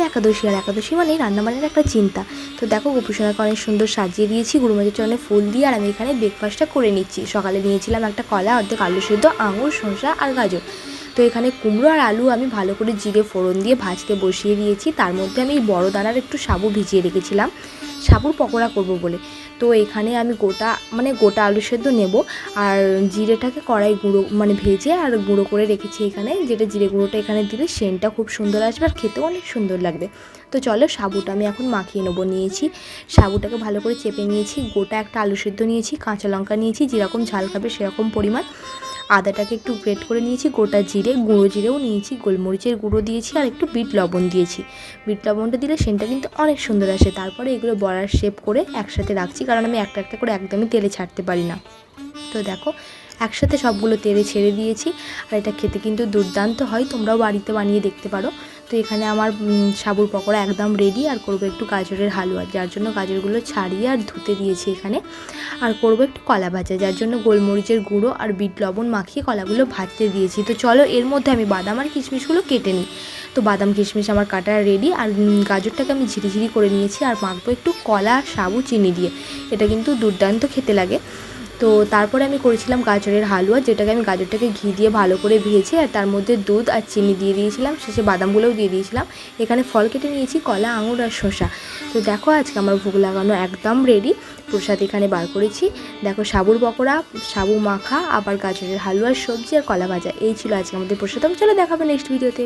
আজকে একাদশী আর একাদশী রান্না রান্নাবান্নার একটা চিন্তা। তো দেখো, গোপুসোনাকে অনেক সুন্দর সাজিয়ে দিয়েছি গুরুমাজের চরণে ফুল দিয়ে, আর আমি এখানে ব্রেকফাস্টটা করে নিচ্ছি। সকালে নিয়েছিলাম একটা কলা, অর্ধেক আলু সেদ্ধ, আঙুর, শসা আর গাজর। তো এখানে কুমড়ো আর আলু আমি ভালো করে জিরে ফোড়ন দিয়ে ভাজতে বসিয়ে দিয়েছি। তার মধ্যে আমি বড় দানার একটু সাবু ভিজিয়ে রেখেছিলাম। সাবুর পকোড়া করব বলে। তো এখানে আমি গোটা মানে গোটা আলু সেদ্ধ নেব আর জিরেটাকে কড়াই গুঁড়ো মানে ভেজে আর গুঁড়ো করে রেখেছি এখানে, যেটা জিরে গুঁড়োটা এখানে দিলে সেনটা খুব সুন্দর আসবে আর খেতেও অনেক সুন্দর লাগবে। তো চলো সাবুটা আমি এখন মাখিয়ে নেব, নিয়েছি সাবুটাকে ভালো করে চেপে নিয়েছি, গোটা একটা আলু সেদ্ধ নিয়েছি, কাঁচা লঙ্কা নিয়েছি, যেরকম ঝাল খাবে সেরকম পরিমাণ। আদাটাকে একটু গ্রেট করে নিয়েছি, গোটা জিরে, গুঁড়ো জিরেও নিয়েছি, গোলমরিচের গুঁড়ো দিয়েছি আর একটু বিট লবণ দিয়েছি। বিট লবণটা দিলে সেনটা কিন্তু অনেক সুন্দর আসে। তারপরে এগুলো বড়ার শেপ করে একসাথে রাখছি, কারণ আমি একটা একটা করে একদমই তেলে ছাড়তে পারি না। তো দেখো, একসাথে সবগুলো তেলে ছেড়ে দিয়েছি। আর এটা খেতে কিন্তু দুর্দান্ত হয়, তোমরাও বাড়িতে বানিয়ে দেখতে পারো। তো এখানে আমার সাবুর পকোড়া একদম রেডি আর করব একটু গাজরের হালুয়া, যার জন্য গাজরগুলো ছাড়িয়ে আর ধুতে দিয়েছি এখানে। আর করব একটু কলা ভাজা, যার জন্য গোলমরিচের গুঁড়ো আর বিট লবণ মাখিয়ে কলাগুলো ভাজতে দিয়েছি। তো চলো এর মধ্যে আমি বাদাম আর কিশমিশগুলো কেটে নিই। তো বাদাম, কিশমিশ আমার কাটা রেডি আর গাজরটাকে আমি ঝিরিঝিরি করে নিয়েছি আর মাখবো একটু কলা, সাবু, চিনি দিয়ে। এটা কিন্তু দুর্দান্ত খেতে লাগে। তো তারপরে আমি করেছিলাম গাজরের হালুয়া, যেটাকে আমি গাজরটাকে ঘি দিয়ে ভালো করে ভেজে আর তার মধ্যে দুধ আর চিনি দিয়ে দিয়েছিলাম, শেষে বাদামগুলোও দিয়ে দিয়েছিলাম। এখানে ফল কেটে নিয়েছি, কলা, আঙুর আর শসা। তো দেখো আজকে আমার ভোগ লাগানো একদম রেডি প্রসাদ এখানে বার করেছি। দেখো সাবুর পকোড়া, সাবু মাখা, আবার গাজরের হালুয়ার সবজি আর কলা ভাজা, এই ছিল আজকে আমাদের প্রসাদম চলো দেখাবে নেক্সট ভিডিওতে